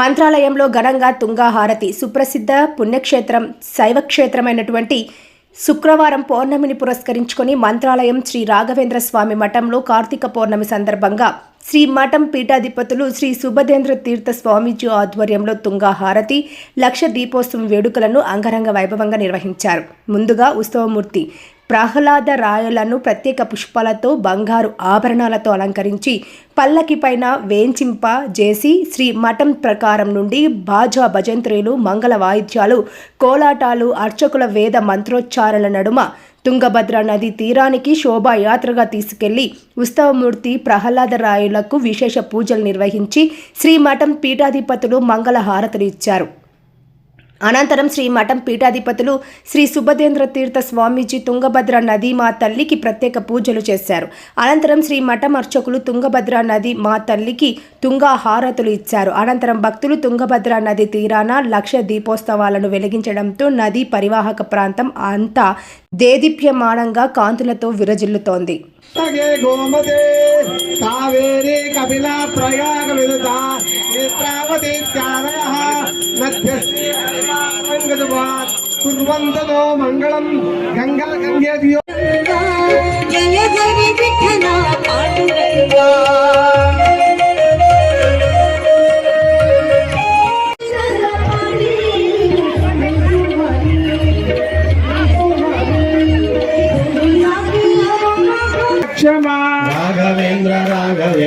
మంత్రాలయంలో ఘనంగా తుంగాహారతి సుప్రసిద్ధ పుణ్యక్షేత్రం శైవక్షేత్రమైనటువంటి శుక్రవారం పౌర్ణమిని పురస్కరించుకొని మంత్రాలయం శ్రీ రాఘవేంద్ర స్వామి మఠంలో కార్తీక పౌర్ణమి సందర్భంగా శ్రీ మఠం పీఠాధిపతులు శ్రీ సుభదేంద్ర తీర్థ స్వామీజీ ఆధ్వర్యంలో తుంగాహారతి లక్ష దీపోత్సవం వేడుకలను అంగరంగ వైభవంగా నిర్వహించారు. ముందుగా ఉత్సవమూర్తి ప్రహ్లాద రాయలను ప్రత్యేక పుష్పాలతో బంగారు ఆభరణాలతో అలంకరించి పల్లకి పైన వేంచింప చేసి శ్రీ మఠం ప్రకారం నుండి బాజా భజంత్రీలు మంగళ వాయిద్యాలు కోలాటాలు అర్చకుల వేద మంత్రోచ్చారణల నడుమ తుంగభద్ర నది తీరానికి శోభాయాత్రగా తీసుకెళ్ళి ఉత్సవమూర్తి ప్రహ్లాద రాయులకు విశేష పూజలు నిర్వహించి శ్రీ మఠం పీఠాధిపతులు మంగళ హారతులు ఇచ్చారు. అనంతరం శ్రీ మఠం పీఠాధిపతులు శ్రీ సుభదేంద్ర తీర్థ స్వామీజీ తుంగభద్ర నది మా తల్లికి ప్రత్యేక పూజలు చేశారు. అనంతరం శ్రీ మఠం అర్చకులు తుంగభద్ర నది మా తల్లికి తుంగా హారతులు ఇచ్చారు. అనంతరం భక్తులు తుంగభద్ర నది తీరాన లక్ష దీపోత్సవాలను వెలిగించడంతో నది పరివాహక ప్రాంతం అంతా దేదీప్యమానంగా కాంతులతో విరజిల్లుతోంది. కావేరీ కపిల ప్రయాగ విరుత నేత్రావతి త్యాగయ నద్యస్యంగదువా కుర్వంతదో మంగళం గంగా గంగే జయ జయ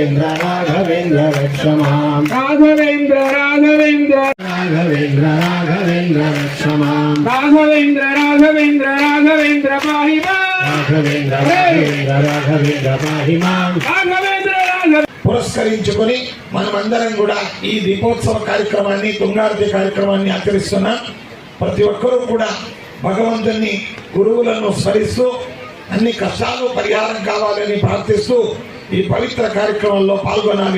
రాఘవేంద్ర రాఘవేంద్ర రక్షమాం. రాఘవేంద్ర రాఘవేంద్ర. రాఘవేంద్ర రాఘవేంద్ర రక్షమాం. రాఘవేంద్ర రాఘవేంద్ర రాఘవేంద్ర పాహిమా. రాఘవేంద్ర రాఘవేంద్ర రాఘవేంద్ర పాహిమాం. రాఘవేంద్ర రాఘవేంద్ర పురస్కరించుకొని మనమందరం కూడా ఈ దీపోత్సవ కార్యక్రమాన్ని తుంగారతి కార్యక్రమాన్ని ఆచరిస్తున్నాం. ప్రతి ఒక్కరూ కూడా భగవంతుని గురువులను స్మరిస్తూ అన్ని కష్టాలు పరిహారం కావాలని ప్రార్థిస్తూ पवित्र कार्यक्रम पागोना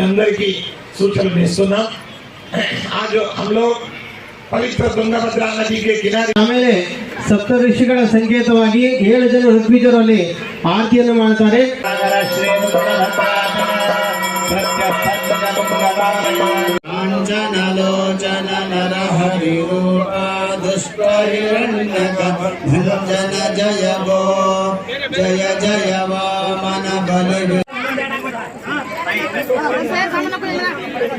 अंदर की सूचन आज हम लोग पवित्र तुंगभद्रा नदी के किनारे आम सप्त ऋषि संकेत जन ऋत्जर आरती जय जय